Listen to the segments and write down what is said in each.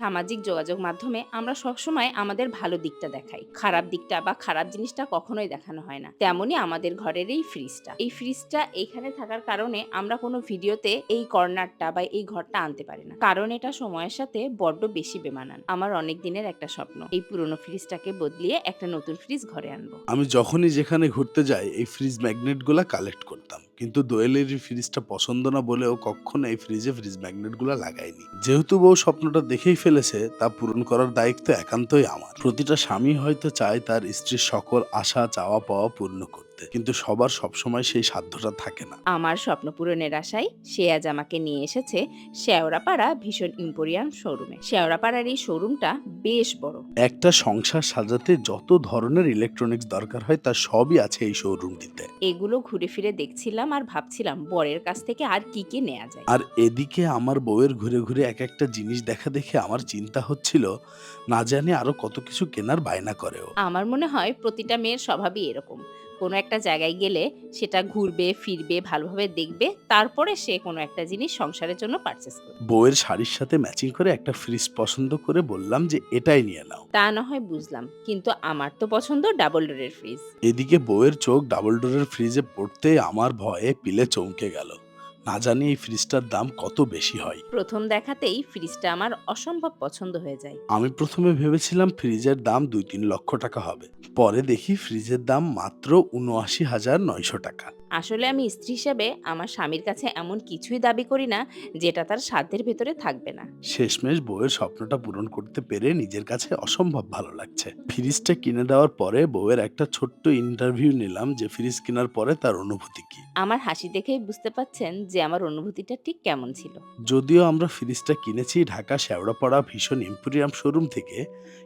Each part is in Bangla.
সামাজিক যোগাযোগ মাধ্যমে আমরা সবসময় আমাদের ভালো দিকটা দেখাই। খারাপ দিকটা বা খারাপ জিনিসটা কখনোই দেখানো হয় না। তেমনই আমাদের ঘরের এই ফ্রিজটা এই ফ্রিজটা এইখানে থাকার কারণে আমরা কোনো ভিডিওতে এই কর্নারটা বা এই ঘরটা আনতে পারি না। কারণ এটা সময়ের সাথে বড্ড বেশি বেমানান। আমার অনেক দিনের একটা স্বপ্ন, এই পুরনো ফ্রিজটাকে বদলিয়ে একটা নতুন ফ্রিজ ঘরে আনব। আমি যখনই যেখানে ঘুরতে যাই, এই ফ্রিজ ম্যাগনেটগুলো কালেক্ট করতাম কিন্তু দোয়েলের এই ফ্রিজটা পছন্দ না বলেও কখনো এই ফ্রিজে ফ্রিজ ম্যাগনেটগুলো লাগায়নি। যেহেতু বউ স্বপ্নটা দেখেই ফেলেছে, তা পূরণ করার দায়িত্ব একান্তই আমার। প্রতিটা স্বামী হয়তো চায় তার স্ত্রীর সকল আশা চাওয়া পাওয়া পূর্ণ করতে। কিন্তু সবার সবসময় সেই সাধ্যটা থাকে না। আমার স্বপ্ন পূরণের আশায় সে আজ আমাকে নিয়ে এসেছে শেওড়াপাড়া ভীষণ ইম্পোরিয়াম শোরুমে। শেওড়াপাড়ার এই শোরুমটা বেশ বড়। একটা সংসার সাজাতে যত ধরনের ইলেকট্রনিক্স দরকার হয় তা সবই আছে এই শোরুমটিতে। এগুলো ঘুরে ফিরে দেখছিলাম আর ভাবছিলাম বরের কাছ থেকে আর কি কি নেওয়া যায়? আর এদিকে আমার বউয়ের ঘুরে ঘুরে এক একটা জিনিস দেখা দেখে আমার চিন্তা হচ্ছিল না জানি আরও কত কিছু কেনার বায়না করেও। আমার মনে হয় প্রতিটা মেয়ের স্বভাবই এরকম। কোনো একটা জায়গায় গেলে সেটা ঘুরবে ফিরবে ভালোভাবে দেখবে তারপরে সে কোনো একটা জিনিস সংসারের জন্য পারচেস করবে। বউয়ের শাড়ির সাথে ম্যাচিং করে একটা ফ্রিজ পছন্দ করে বললাম যে এটাই নিয়ে নাও। তা না হয় বুঝলাম কিন্তু আমার তো পছন্দ ডাবল ডোরের ফ্রিজ এদিকে বউয়ের চোখ ডাবল ডোরের ফ্রিজে পড়তে আমার ভয়ে পিলে চমকে গেল। না জানি এই ফ্রিজটার দাম কত বেশি হয়। প্রথম দেখাতেই ফ্রিজটা আমার অসম্ভব পছন্দ হয়ে যায়। আমি প্রথমে ভেবেছিলাম ফ্রিজের দাম দুই তিন লক্ষ টাকা হবে। পরে দেখি ফ্রিজের দাম মাত্র উনআশি হাজার নয়শো টাকা। আসলে আমি স্ত্রী হিসেবে আমার স্বামীর কাছে এমন কিছুই দাবি করি না যেটা তার সাধ্যের ভেতরে থাকবে না। শেষমেশ বউয়ের স্বপ্নটা পূরণ করতে পেরে নিজের কাছে অসম্ভব ভালো লাগছে। ফ্রিজটা কিনে দেওয়ার পরে বউয়ের একটা ছোট্ট ইন্টারভিউ নিলাম যে ফ্রিজ কেনার পরে তার অনুভূতি কি? আমার হাসি দেখেই বুঝতে পাচ্ছেন যে আমার অনুভূতিটা ঠিক কেমন ছিল। যদিও আমরা ফ্রিজটা কিনেছি ঢাকা শেওড়াপাড়া ভীষণ ইম্পোরিয়াম শোরুম থেকে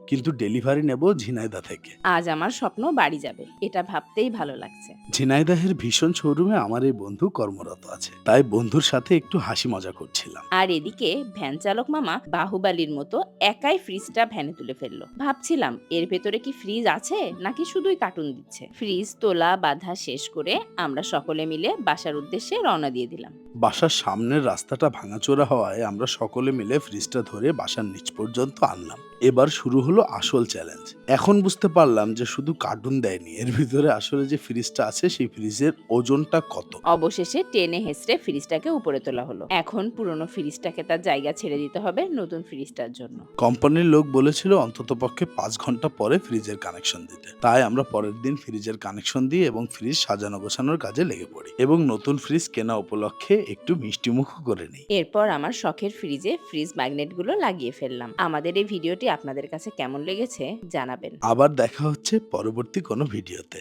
কিন্তু ডেলিভারি নেব ঝিনাইদা থেকে। আজ আমার স্বপ্ন বাড়ি যাবে এটা ভাবতেই ভালো লাগছে। ঝিনাইদাহের ভীষণ শোরুমে আমার এই বন্ধু কর্মরত আছে। তাই বন্ধুর সাথে একটু হাসি মজা করছিলাম। আর এদিকে ভ্যান চালক মামা বাহুবালির মতো একাই ফ্রিজটা ভ্যানে তুলে ফেলল। ভাবছিলাম এর ভেতরে কি ফ্রিজ আছে নাকি শুধুই কার্টুন দিচ্ছে? ফ্রিজ তোলা বাঁধা শেষ করে আমরা সকলে মিলে বাসার উদ্দেশ্যে রওনা দিয়ে দিলাম। বাসার সামনের রাস্তাটা ভাঙাচোরা হওয়ায় আমরা সকলে মিলে ফ্রিজটা ধরে বাসার নিচ পর্যন্ত আনলাম। এবার শুরু হলো আসল চ্যালেঞ্জ এখন বুঝতে পারলাম যে শুধু কার্টুন দেয়নি এর ভিতরে আসলে যে ফ্রিজটা আছে সেই ফ্রিজের ওজনটা কত? অবশেষে টেনে হেসড়ে ফ্রিজটাকে উপরে তোলা হলো। এখন পুরনো ফ্রিজটাকে তার জায়গা ছেড়ে দিতে হবে নতুন ফ্রিজটার জন্য। কোম্পানির লোক বলেছিল অন্তত পক্ষে পাঁচ ঘণ্টা পরে ফ্রিজের কানেকশন দিতে। তাই আমরা পরের দিন ফ্রিজের কানেকশন দিই এবং ফ্রিজ সাজানো গোছানোর কাজে লেগে পড়ি এবং নতুন ফ্রিজ কেনা উপলক্ষে একটু মিষ্টিমুখ করে নিই। এরপর আমার শখের ফ্রিজে ফ্রিজ ম্যাগনেটগুলো লাগিয়ে ফেললাম। আমাদের এই ভিডিওটি আপনাদের কাছে কেমন লেগেছে জানাবেন। আবার দেখা হচ্ছে পরবর্তী কোনো ভিডিওতে।